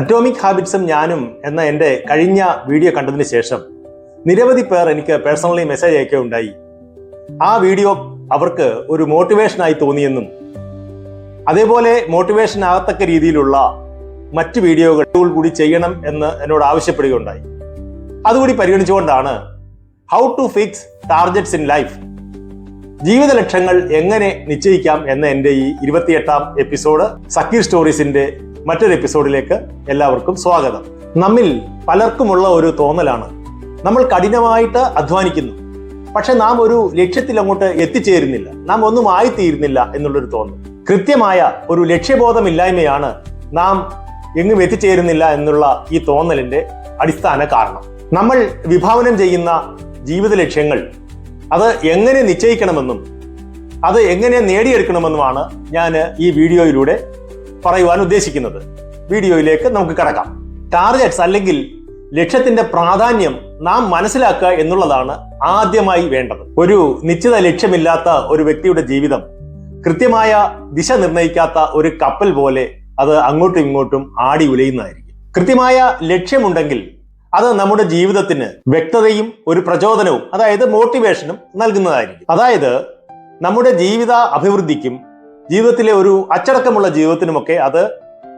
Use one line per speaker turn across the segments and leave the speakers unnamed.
Atomic ഹാബിറ്റ്സും ഞാനും എന്ന എന്റെ കഴിഞ്ഞ വീഡിയോ കണ്ടതിന് ശേഷം നിരവധി പേർ എനിക്ക് പേഴ്സണലി മെസ്സേജ് അയക്കുകയുണ്ടായി. ആ വീഡിയോ അവർക്ക് ഒരു മോട്ടിവേഷനായി തോന്നിയെന്നും അതേപോലെ മോട്ടിവേഷൻ ആകത്തക്ക രീതിയിലുള്ള മറ്റ് വീഡിയോകൾ കൂടി ചെയ്യണം എന്ന് എന്നോട് ആവശ്യപ്പെടുകയുണ്ടായി. അതുകൂടി പരിഗണിച്ചുകൊണ്ടാണ് how to fix targets in life ജീവിത ലക്ഷ്യങ്ങൾ എങ്ങനെ നിശ്ചയിക്കാം എന്ന എന്റെ ഈ ഇരുപത്തിയെട്ടാം എപ്പിസോഡ് സക്കീർ സ്റ്റോറീസിന്റെ മറ്റൊരു എപ്പിസോഡിലേക്ക് എല്ലാവർക്കും സ്വാഗതം. നമ്മിൽ പലർക്കുമുള്ള ഒരു തോന്നലാണ്. നമ്മൾ കഠിനമായിട്ട് അധ്വാനിക്കുന്നു. പക്ഷെ നാം ഒരു ലക്ഷ്യത്തിൽ അങ്ങോട്ട് എത്തിച്ചേരുന്നില്ല. നാം ഒന്നും ആയിത്തീരുന്നില്ല എന്നുള്ളൊരു തോന്നൽ. കൃത്യമായ ഒരു ലക്ഷ്യബോധമില്ലായ്മയാണ് നാം എങ്ങും എത്തിച്ചേരുന്നില്ല എന്നുള്ള ഈ തോന്നലിന്റെ അടിസ്ഥാന കാരണം. നമ്മൾ വിഭാവനം ചെയ്യുന്ന ജീവിത ലക്ഷ്യങ്ങൾ അത് എങ്ങനെ നിശ്ചയിക്കണമെന്നും അത് എങ്ങനെ നേടിയെടുക്കണമെന്നുമാണ് ഞാൻ ഈ വീഡിയോയിലൂടെ പറയുവാൻ ഉദ്ദേശിക്കുന്നത്. വീഡിയോയിലേക്ക് നമുക്ക് കടക്കാം. ടാർഗറ്റ്സ് അല്ലെങ്കിൽ ലക്ഷ്യത്തിന്റെ പ്രാധാന്യം നാം മനസ്സിലാക്കുക എന്നുള്ളതാണ് ആദ്യമായി വേണ്ടത്. ഒരു നിശ്ചിത ലക്ഷ്യമില്ലാത്ത ഒരു വ്യക്തിയുടെ ജീവിതം കൃത്യമായ ദിശ നിർണയിക്കാത്ത ഒരു കപ്പൽ പോലെ അത് അങ്ങോട്ടും ഇങ്ങോട്ടും ആടി ഉലയുന്നതായിരിക്കും. കൃത്യമായ ലക്ഷ്യമുണ്ടെങ്കിൽ അത് നമ്മുടെ ജീവിതത്തിന് വ്യക്തതയും ഒരു പ്രചോദനവും അതായത് മോട്ടിവേഷനും നൽകുന്നതായിരിക്കും. അതായത് നമ്മുടെ ജീവിത അഭിവൃദ്ധിക്കും ജീവിതത്തിലെ ഒരു അച്ചടക്കമുള്ള ജീവിതത്തിനുമൊക്കെ അത്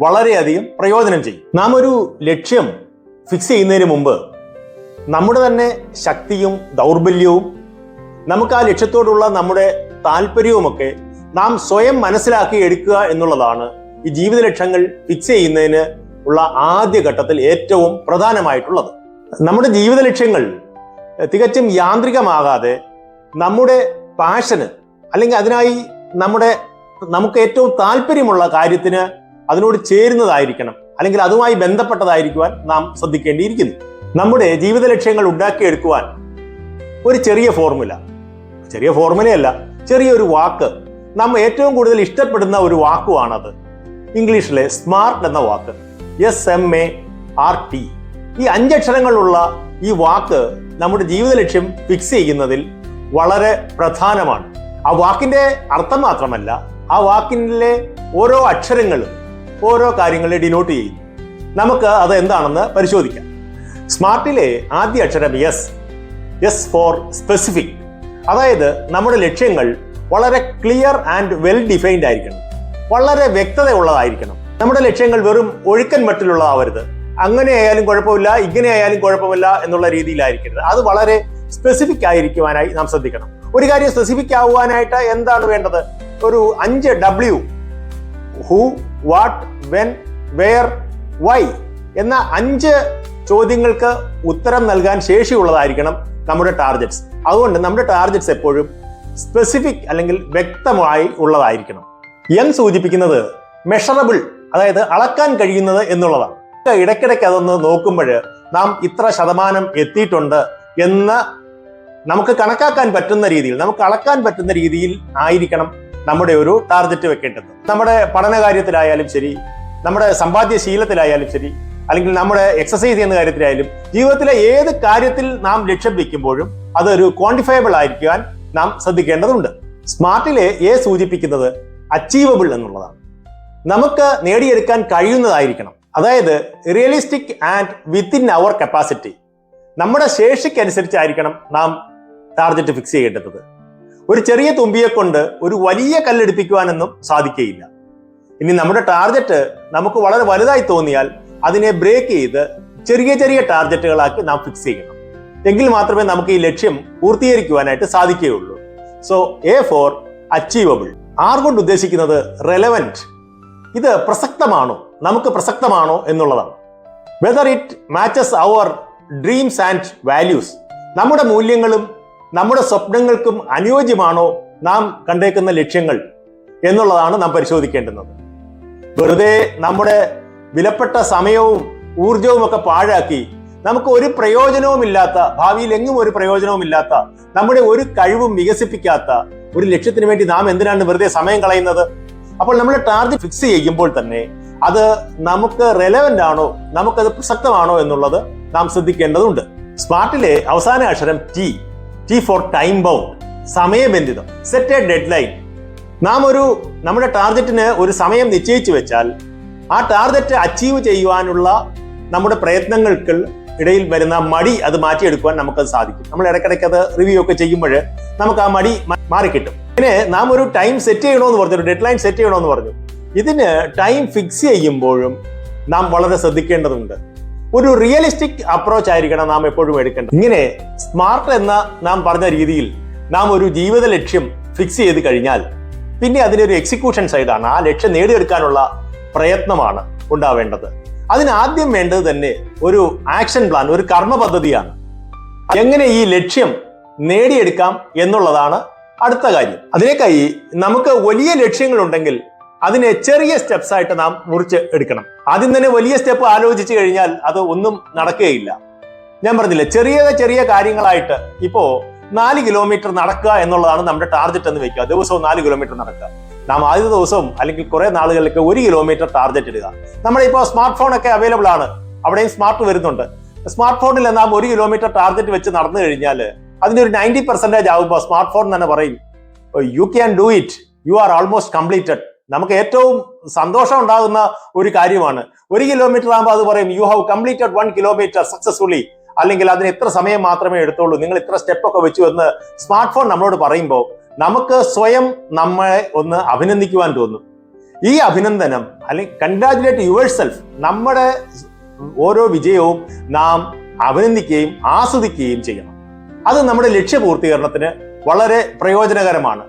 വളരെയധികം പ്രയോജനം ചെയ്യും. നാം ഒരു ലക്ഷ്യം ഫിക്സ് ചെയ്യുന്നതിന് മുമ്പ് നമ്മുടെ തന്നെ ശക്തിയും ദൗർബല്യവും നമുക്ക് ആ ലക്ഷ്യത്തോടുള്ള നമ്മുടെ താല്പര്യവുമൊക്കെ നാം സ്വയം മനസ്സിലാക്കി എടുക്കുക എന്നുള്ളതാണ് ഈ ജീവിത ലക്ഷ്യങ്ങൾ ഫിക്സ് ചെയ്യുന്നതിന് ഉള്ള ആദ്യ ഘട്ടത്തിൽ ഏറ്റവും പ്രധാനമായിട്ടുള്ളത്. നമ്മുടെ ജീവിത ലക്ഷ്യങ്ങൾ തികച്ചും യാന്ത്രികമാകാതെ നമ്മുടെ പാഷന് അല്ലെങ്കിൽ അതിനായി നമ്മുടെ നമുക്ക് ഏറ്റവും താല്പര്യമുള്ള കാര്യത്തിന് അതിനോട് ചേരുന്നതായിരിക്കണം. അല്ലെങ്കിൽ അതുമായി ബന്ധപ്പെട്ടതായിരിക്കുവാൻ നാം ശ്രദ്ധിക്കേണ്ടിയിരിക്കുന്നു. നമ്മുടെ ജീവിത ലക്ഷ്യങ്ങൾ ഉണ്ടാക്കിയെടുക്കുവാൻ ഒരു ചെറിയ ഫോർമുല. ചെറിയ ഫോർമുലയല്ല ചെറിയൊരു വാക്ക്. നാം ഏറ്റവും കൂടുതൽ ഇഷ്ടപ്പെടുന്ന ഒരു വാക്കുമാണത് ഇംഗ്ലീഷിലെ സ്മാർട്ട് എന്ന വാക്ക്. S M A R T ഈ അഞ്ചക്ഷരങ്ങളുള്ള ഈ വാക്ക് നമ്മുടെ ജീവിത ലക്ഷ്യം ഫിക്സ് ചെയ്യുന്നതിൽ വളരെ പ്രധാനമാണ്. ആ വാക്കിന്റെ അർത്ഥം മാത്രമല്ല ആ വാക്കിനിലെ ഓരോ അക്ഷരങ്ങളും ഓരോ കാര്യങ്ങളെ ഡിനോട്ട് ചെയ്യുന്നു. നമുക്ക് അത് എന്താണെന്ന് പരിശോധിക്കാം. സ്മാർട്ടിലെ ആദ്യ അക്ഷരം എസ് എസ് ഫോർ സ്പെസിഫിക് അതായത് നമ്മുടെ ലക്ഷ്യങ്ങൾ വളരെ ക്ലിയർ ആൻഡ് വെൽ ഡിഫൈൻഡ് ആയിരിക്കണം. വളരെ വ്യക്തത ഉള്ളതായിരിക്കണം നമ്മുടെ ലക്ഷ്യങ്ങൾ വെറും ഒഴുക്കൻ മട്ടിലുള്ളതാവരുത്. അങ്ങനെ ആയാലും കുഴപ്പമില്ല ഇങ്ങനെ ആയാലും കുഴപ്പമില്ല എന്നുള്ള രീതിയിലായിരിക്കരുത്. അത് വളരെ സ്പെസിഫിക് ആയിരിക്കുവാനായി നാം ശ്രദ്ധിക്കണം. ഒരു കാര്യം സ്പെസിഫിക് ആവുവാനായിട്ട് എന്താണ് വേണ്ടത്? ഒരു അഞ്ച് W who what when where why എന്ന അഞ്ച് ചോദ്യങ്ങൾക്ക് ഉത്തരം നൽകാൻ ശേഷിയുള്ളതായിരിക്കണം നമ്മുടെ ടാർഗറ്റ്സ് അതുകൊണ്ട് നമ്മുടെ ടാർഗറ്റ്സ് എപ്പോഴും സ്പെസിഫിക് അല്ലെങ്കിൽ വ്യക്തമായി ഉള്ളതായിരിക്കണം. എം സൂചിപ്പിക്കുന്നത് മെഷറബിൾ അതായത് അളക്കാൻ കഴിയുന്നത് എന്നുള്ളതാണ്. ഇടയ്ക്കിടയ്ക്ക് അതൊന്ന് നോക്കുമ്പോൾ നാം ഇത്ര ശതമാനം എത്തിയിട്ടുണ്ട് എന്ന് നമുക്ക് കണക്കാക്കാൻ പറ്റുന്ന രീതിയിൽ നമുക്ക് അളക്കാൻ പറ്റുന്ന രീതിയിൽ ആയിരിക്കണം നമ്മുടെ ഒരു ടാർഗറ്റ് വെക്കേണ്ടത്. നമ്മുടെ പഠന കാര്യത്തിലായാലും ശരി നമ്മുടെ സമ്പാദ്യ ശീലത്തിലായാലും ശരി അല്ലെങ്കിൽ നമ്മുടെ എക്സസൈസ് ചെയ്യുന്ന കാര്യത്തിലായാലും ജീവിതത്തിലെ ഏത് കാര്യത്തിൽ നാം ലക്ഷ്യം വെക്കുമ്പോഴും അതൊരു ക്വാണ്ടിഫയബിൾ ആയിരിക്കാൻ നാം ശ്രദ്ധിക്കേണ്ടതുണ്ട്. സ്മാർട്ടിലെ എ സൂചിപ്പിക്കുന്നത് അച്ചീവബിൾ എന്നുള്ളതാണ്. നമുക്ക് നേടിയെടുക്കാൻ കഴിയുന്നതായിരിക്കണം. അതായത് realistic and within our capacity നമ്മുടെ ശേഷിക്കനുസരിച്ചായിരിക്കണം നാം ടാർഗറ്റ് ഫിക്സ് ചെയ്യേണ്ടത്. ഒരു ചെറിയ തുമ്പിയെ കൊണ്ട് ഒരു വലിയ കല്ലെടുപ്പിക്കുവാനൊന്നും സാധിക്കുകയില്ല. ഇനി നമ്മുടെ ടാർഗറ്റ് നമുക്ക് വളരെ വലുതായി തോന്നിയാൽ അതിനെ ബ്രേക്ക് ചെയ്ത് ചെറിയ ചെറിയ ടാർഗറ്റുകളാക്കി നാം ഫിക്സ് ചെയ്യണം. എങ്കിൽ മാത്രമേ നമുക്ക് ഈ ലക്ഷ്യം പൂർത്തീകരിക്കുവാനായിട്ട് സാധിക്കുകയുള്ളൂ. So A for achievable R കൊണ്ട് ഉദ്ദേശിക്കുന്നത് റെലവന്റ് ഇത് പ്രസക്തമാണോ? നമുക്ക് പ്രസക്തമാണോ എന്നുള്ളതാണ്. Whether it matches our dreams and values നമ്മുടെ മൂല്യങ്ങളും നമ്മുടെ സ്വപ്നങ്ങൾക്കും അനുയോജ്യമാണോ നാം കണ്ടേക്കുന്ന ലക്ഷ്യങ്ങൾ എന്നുള്ളതാണ് നാം പരിശോധിക്കേണ്ടുന്നത്. വെറുതെ നമ്മുടെ വിലപ്പെട്ട സമയവും ഊർജവും ഒക്കെ പാഴാക്കി നമുക്ക് ഒരു പ്രയോജനവുമില്ലാത്ത ഭാവിയിൽ എങ്ങും ഒരു പ്രയോജനവുമില്ലാത്ത നമ്മുടെ ഒരു കഴിവും വികസിപ്പിക്കാത്ത ഒരു ലക്ഷ്യത്തിന് വേണ്ടി നാം എന്തിനാണ് വെറുതെ സമയം കളയുന്നത്? അപ്പോൾ നമ്മൾ ടാർഗറ്റ് ഫിക്സ് ചെയ്യുമ്പോൾ തന്നെ അത് നമുക്ക് റെലവെന്റ് ആണോ നമുക്കത് പ്രസക്തമാണോ എന്നുള്ളത് നാം ശ്രദ്ധിക്കേണ്ടതുണ്ട്. സ്മാർട്ടിലെ അവസാന അക്ഷരം T. T for time bound സമയബന്ധിതം. Set a deadline നാം ഒരു നമ്മുടെ ടാർഗറ്റിന് ഒരു സമയം നിശ്ചയിച്ചു വെച്ചാൽ ആ ടാർഗറ്റ് അച്ചീവ് ചെയ്യുവാനുള്ള നമ്മുടെ പ്രയത്നങ്ങൾക്ക് ഇടയിൽ വരുന്ന മടി അത് മാറ്റിയെടുക്കുവാൻ നമുക്കത് സാധിക്കും. നമ്മൾ ഇടയ്ക്കിടയ്ക്ക് അത് റിവ്യൂ ഒക്കെ ചെയ്യുമ്പോൾ നമുക്ക് ആ മടി മാറിക്കിട്ടും. പിന്നെ നാം ഒരു ടൈം സെറ്റ് ചെയ്യണമെന്ന് പറഞ്ഞു ഒരു ഡെഡ് ലൈൻ സെറ്റ് ചെയ്യണമെന്ന് പറഞ്ഞു. ഇതിന് ടൈം ഫിക്സ് ചെയ്യുമ്പോഴും നാം വളരെ ശ്രദ്ധിക്കേണ്ടതുണ്ട്. ഒരു റിയലിസ്റ്റിക് അപ്രോച്ച് ആയിരിക്കണം നാം എപ്പോഴും എടുക്കേണ്ടത്. ഇങ്ങനെ സ്മാർട്ട് എന്ന നാം പറഞ്ഞ രീതിയിൽ നാം ഒരു ജീവിത ലക്ഷ്യം ഫിക്സ് ചെയ്ത് കഴിഞ്ഞാൽ പിന്നെ അതിനൊരു എക്സിക്യൂഷൻ സൈഡാണ് ആ ലക്ഷ്യം നേടിയെടുക്കാനുള്ള പ്രയത്നമാണ് ഉണ്ടാവേണ്ടത്. അതിനാദ്യം വേണ്ടത് തന്നെ ഒരു ആക്ഷൻ പ്ലാൻ ഒരു കർമ്മ പദ്ധതിയാണ്. എങ്ങനെ ഈ ലക്ഷ്യം നേടിയെടുക്കാം എന്നുള്ളതാണ് അടുത്ത കാര്യം. അതിനേക്കായി നമുക്ക് വലിയ ലക്ഷ്യങ്ങളുണ്ടെങ്കിൽ അതിനെ ചെറിയ സ്റ്റെപ്സ് ആയിട്ട് നാം മുറിച്ച് എടുക്കണം. ആദ്യം തന്നെ വലിയ സ്റ്റെപ്പ് ആലോചിച്ചു കഴിഞ്ഞാൽ അത് ഒന്നും നടക്കുകയില്ല. ഞാൻ പറഞ്ഞില്ലേ ചെറിയ ചെറിയ കാര്യങ്ങളായിട്ട് ഇപ്പോ നാല് കിലോമീറ്റർ നടക്കുക എന്നുള്ളതാണ് നമ്മുടെ ടാർഗറ്റ് എന്ന് വെക്കുക. ദിവസവും നാല് കിലോമീറ്റർ നടക്കുക. നാം ആദ്യ ദിവസം അല്ലെങ്കിൽ കുറെ നാളുകളിലേക്ക് ഒരു കിലോമീറ്റർ ടാർഗറ്റ് ഇടുക. നമ്മുടെ ഇപ്പോൾ സ്മാർട്ട് ഫോൺ ഒക്കെ അവൈലബിൾ ആണ്. അവിടെയും സ്മാർട്ട് വരുന്നുണ്ട്. സ്മാർട്ട് ഫോണിൽ നാം ഒരു കിലോമീറ്റർ ടാർഗറ്റ് വെച്ച് നടന്നു കഴിഞ്ഞാൽ അതിന്റെ ഒരു നയന്റി പെർസെന്റേജ് ആകുമ്പോൾ സ്മാർട്ട് ഫോൺ തന്നെ പറയും you can do it you are almost completed നമുക്ക് ഏറ്റവും സന്തോഷം ഉണ്ടാകുന്ന ഒരു കാര്യമാണ്. ഒരു കിലോമീറ്റർ ആകുമ്പോൾ അത് പറയും you have completed one kilometre successfully അല്ലെങ്കിൽ അതിന് എത്ര സമയം മാത്രമേ എടുത്തുള്ളൂ. നിങ്ങൾ ഇത്ര സ്റ്റെപ്പ് ഒക്കെ വെച്ചു എന്ന് സ്മാർട്ട് ഫോൺ നമ്മളോട് പറയുമ്പോൾ നമുക്ക് സ്വയം നമ്മളെ ഒന്ന് അഭിനന്ദിക്കുവാൻ തോന്നും. ഈ അഭിനന്ദനം അല്ലെങ്കിൽ കൺഗ്രാജുലേറ്റ് യുവർ സെൽഫ് നമ്മുടെ ഓരോ വിജയവും നാം അഭിനന്ദിക്കുകയും ആസ്വദിക്കുകയും ചെയ്യണം. അത് നമ്മുടെ ലക്ഷ്യപൂർത്തീകരണത്തിന് വളരെ പ്രയോജനകരമാണ്.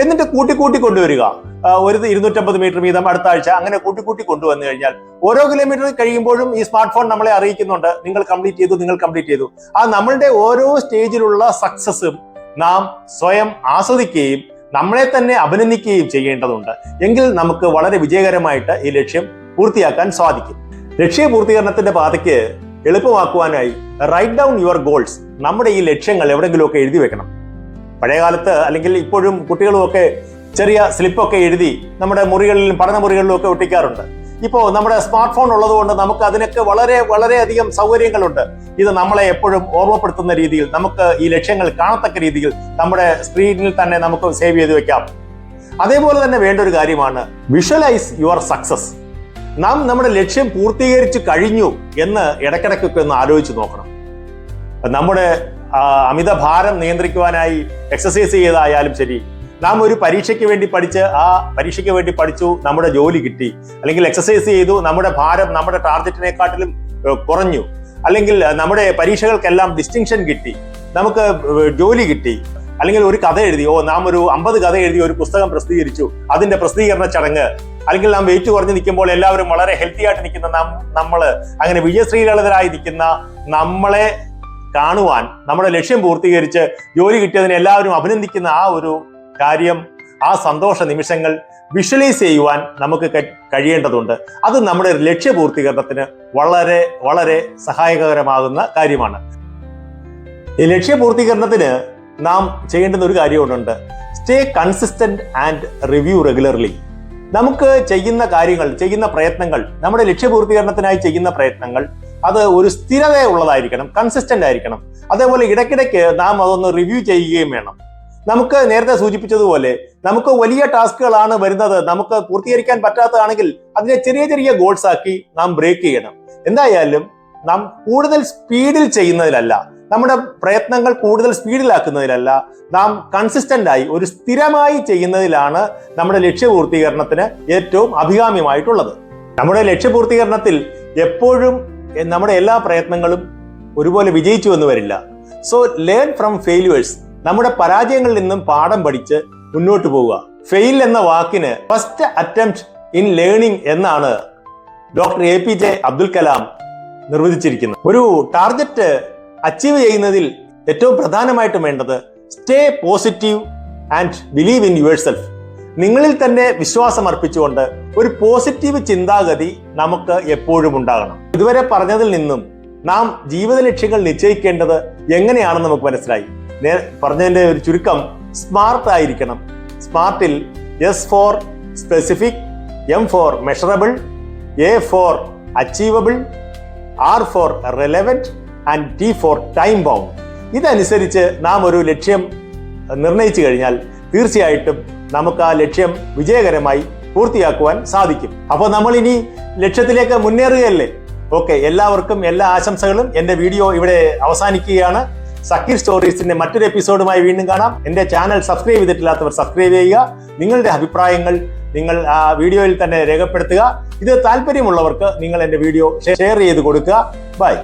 എന്നിട്ട് കൂട്ടിക്കൂട്ടി കൊണ്ടുവരിക. ഒരു ഇരുന്നൂറ്റമ്പത് മീറ്റർ വീതം അടുത്ത ആഴ്ച അങ്ങനെ കൂട്ടിക്കൂട്ടി കൊണ്ടുവന്നു കഴിഞ്ഞാൽ ഓരോ കിലോമീറ്റർ കഴിയുമ്പോഴും ഈ സ്മാർട്ട് ഫോൺ നമ്മളെ അറിയിക്കുന്നുണ്ട്. നിങ്ങൾ കംപ്ലീറ്റ് ചെയ്തു നിങ്ങൾ കംപ്ലീറ്റ് ചെയ്തു. ആ നമ്മളുടെ ഓരോ സ്റ്റേജിലുള്ള സക്സസും നാം സ്വയം ആസ്വദിക്കുകയും നമ്മളെ തന്നെ അഭിനന്ദിക്കുകയും ചെയ്യേണ്ടതുണ്ട്. എങ്കിൽ നമുക്ക് വളരെ വിജയകരമായിട്ട് ഈ ലക്ഷ്യം പൂർത്തിയാക്കാൻ സാധിക്കും. ലക്ഷ്യ പൂർത്തീകരണത്തിന്റെ പാതയ്ക്ക് എളുപ്പമാക്കുവാനായി റൈറ്റ് ഡൗൺ യുവർ ഗോൾസ് നമ്മുടെ ഈ ലക്ഷ്യങ്ങൾ എവിടെയെങ്കിലുമൊക്കെ എഴുതി വെക്കണം. പഴയകാലത്ത് അല്ലെങ്കിൽ ഇപ്പോഴും കുട്ടികളുമൊക്കെ ചെറിയ സ്ലിപ്പൊക്കെ എഴുതി നമ്മുടെ മുറികളിലും പഠന മുറികളിലും ഒക്കെ ഒട്ടിക്കാറുണ്ട്. ഇപ്പോൾ നമ്മുടെ സ്മാർട്ട് ഫോൺ ഉള്ളതുകൊണ്ട് നമുക്ക് അതിനൊക്കെ വളരെ വളരെയധികം സൗകര്യങ്ങളുണ്ട്. ഇത് നമ്മളെ എപ്പോഴും ഓർമ്മപ്പെടുത്തുന്ന രീതിയിൽ നമുക്ക് ഈ ലക്ഷ്യങ്ങൾ കാണത്തക്ക രീതിയിൽ നമ്മുടെ സ്ക്രീനിൽ തന്നെ നമുക്ക് സേവ് ചെയ്ത് വെക്കാം. അതേപോലെ തന്നെ വേണ്ട ഒരു കാര്യമാണ് വിഷ്വലൈസ് യുവർ സക്സസ്. നാം നമ്മുടെ ലക്ഷ്യം പൂർത്തീകരിച്ചു കഴിഞ്ഞു എന്ന് ഇടയ്ക്കിടയ്ക്കൊക്കെ ഒന്ന് ആലോചിച്ച് നോക്കണം. നമ്മുടെ അമിതഭാരം അമിത ഭാരം നിയന്ത്രിക്കുവാനായി എക്സസൈസ് ചെയ്തായാലും ശരി നാം ഒരു പരീക്ഷയ്ക്ക് വേണ്ടി പഠിച്ച് ആ പരീക്ഷയ്ക്ക് വേണ്ടി പഠിച്ചു നമ്മുടെ ജോലി കിട്ടി. അല്ലെങ്കിൽ എക്സസൈസ് ചെയ്തു നമ്മുടെ ഭാരം നമ്മുടെ ടാർഗറ്റിനെക്കാട്ടിലും കുറഞ്ഞു. അല്ലെങ്കിൽ നമ്മുടെ പരീക്ഷകൾക്കെല്ലാം ഡിസ്റ്റിങ്ഷൻ കിട്ടി. നമുക്ക് ജോലി കിട്ടി. അല്ലെങ്കിൽ ഒരു കഥ എഴുതി ഓ നാം ഒരു അമ്പത് കഥ എഴുതി ഒരു പുസ്തകം പ്രസിദ്ധീകരിച്ചു. അതിന്റെ പ്രസിദ്ധീകരണ ചടങ്ങ്. അല്ലെങ്കിൽ നാം വെയിറ്റ് കുറഞ്ഞ് നിൽക്കുമ്പോൾ എല്ലാവരും വളരെ ഹെൽത്തി ആയിട്ട് നിൽക്കുന്ന നാം നമ്മൾ അങ്ങനെ വിജയശ്രീലളിതരായി നിൽക്കുന്ന നമ്മളെ കാണുവാൻ നമ്മുടെ ലക്ഷ്യം പൂർത്തീകരിച്ച് ജോലി കിട്ടിയതിനെ എല്ലാവരും അഭിനന്ദിക്കുന്ന ആ ഒരു കാര്യം ആ സന്തോഷ നിമിഷങ്ങൾ വിഷ്വലൈസ് ചെയ്യുവാൻ നമുക്ക് കഴിയേണ്ടതുണ്ട്. അത് നമ്മുടെ ലക്ഷ്യപൂർത്തീകരണത്തിന് വളരെ വളരെ സഹായകരമാകുന്ന കാര്യമാണ്. ഈ ലക്ഷ്യപൂർത്തീകരണത്തിന് നാം ചെയ്യേണ്ടുന്ന ഒരു കാര്യമുണ്ട് stay consistent and review regularly നമുക്ക് ചെയ്യുന്ന കാര്യങ്ങൾ ചെയ്യുന്ന പ്രയത്നങ്ങൾ നമ്മുടെ ലക്ഷ്യപൂർത്തീകരണത്തിനായി ചെയ്യുന്ന പ്രയത്നങ്ങൾ അത് ഒരു സ്ഥിരതയുള്ളതായിരിക്കണം കൺസിസ്റ്റന്റ് ആയിരിക്കണം. അതേപോലെ ഇടയ്ക്കിടയ്ക്ക് നാം അതൊന്ന് റിവ്യൂ ചെയ്യുകയും വേണം. നമുക്ക് നേരത്തെ സൂചിപ്പിച്ചതുപോലെ നമുക്ക് വലിയ ടാസ്കുകളാണ് വരുന്നത്. നമുക്ക് പൂർത്തീകരിക്കാൻ പറ്റാത്തതാണെങ്കിൽ അതിനെ ചെറിയ ചെറിയ ഗോൾസ് ആക്കി നാം ബ്രേക്ക് ചെയ്യണം. എന്തായാലും നാം കൂടുതൽ സ്പീഡിൽ ചെയ്യുന്നതിലല്ല നമ്മുടെ പ്രയത്നങ്ങൾ കൂടുതൽ സ്പീഡിലാക്കുന്നതിലല്ല നാം കൺസിസ്റ്റന്റ് ആയി ഒരു സ്ഥിരമായി ചെയ്യുന്നതിലാണ് നമ്മുടെ ലക്ഷ്യപൂർത്തീകരണത്തിന് ഏറ്റവും അഭികാമ്യമായിട്ടുള്ളത്. നമ്മുടെ ലക്ഷ്യപൂർത്തീകരണത്തിൽ എപ്പോഴും നമ്മുടെ എല്ലാ പ്രയത്നങ്ങളും ഒരുപോലെ വിജയിച്ചു എന്ന് വരില്ല. സോ ലേൺ ഫ്രം ഫെയിലുവേഴ്സ് നമ്മുടെ പരാജയങ്ങളിൽ നിന്നും പാഠം പഠിച്ച് മുന്നോട്ട് പോവുക. ഫെയിൽ എന്ന വാക്കിന് ഫസ്റ്റ് അറ്റംപ്റ്റ് ഇൻ ലേണിംഗ് എന്നാണ് doctor A P J Abdul Kalam നിർവചിച്ചിരിക്കുന്നത്. ഒരു ടാർഗറ്റ് അച്ചീവ് ചെയ്യുന്നതിൽ ഏറ്റവും പ്രധാനമായിട്ടും വേണ്ടത് stay positive and believe in yourself നിങ്ങളിൽ തന്നെ വിശ്വാസം അർപ്പിച്ചുകൊണ്ട് ഒരു പോസിറ്റീവ് ചിന്താഗതി നമുക്ക് എപ്പോഴും ഉണ്ടാകണം. ഇതുവരെ പറഞ്ഞതിൽ നിന്നും നാം ജീവിത ലക്ഷ്യങ്ങൾ നിശ്ചയിക്കേണ്ടത് എങ്ങനെയാണെന്ന് നമുക്ക് മനസ്സിലായി. പറഞ്ഞതിന്റെ ഒരു ചുരുക്കം സ്മാർട്ട് ആയിരിക്കണം. സ്മാർട്ടിൽ S for specific M for measurable A for achievable R for relevant and T for time bound ഇതനുസരിച്ച് നാം ഒരു ലക്ഷ്യം നിർണയിച്ചു കഴിഞ്ഞാൽ തീർച്ചയായിട്ടും നമുക്ക് ആ ലക്ഷ്യം വിജയകരമായി പൂർത്തിയാക്കുവാൻ സാധിക്കും. അപ്പോൾ നമ്മൾ ഇനി ലക്ഷ്യത്തിലേക്ക് മുന്നേറുകയല്ലേ? ഓക്കെ എല്ലാവർക്കും എല്ലാ ആശംസകളും. എന്റെ വീഡിയോ ഇവിടെ അവസാനിക്കുകയാണ്. സക്കീർ സ്റ്റോറീസിന്റെ മറ്റൊരു എപ്പിസോഡുമായി വീണ്ടും കാണാം. എന്റെ ചാനൽ സബ്സ്ക്രൈബ് ചെയ്തിട്ടില്ലാത്തവർ സബ്സ്ക്രൈബ് ചെയ്യുക. നിങ്ങളുടെ അഭിപ്രായങ്ങൾ നിങ്ങൾ ആ വീഡിയോയിൽ തന്നെ രേഖപ്പെടുത്തുക. ഇത് താല്പര്യമുള്ളവർക്ക് നിങ്ങൾ എന്റെ വീഡിയോ ഷെയർ ചെയ്ത് കൊടുക്കുക. ബൈ.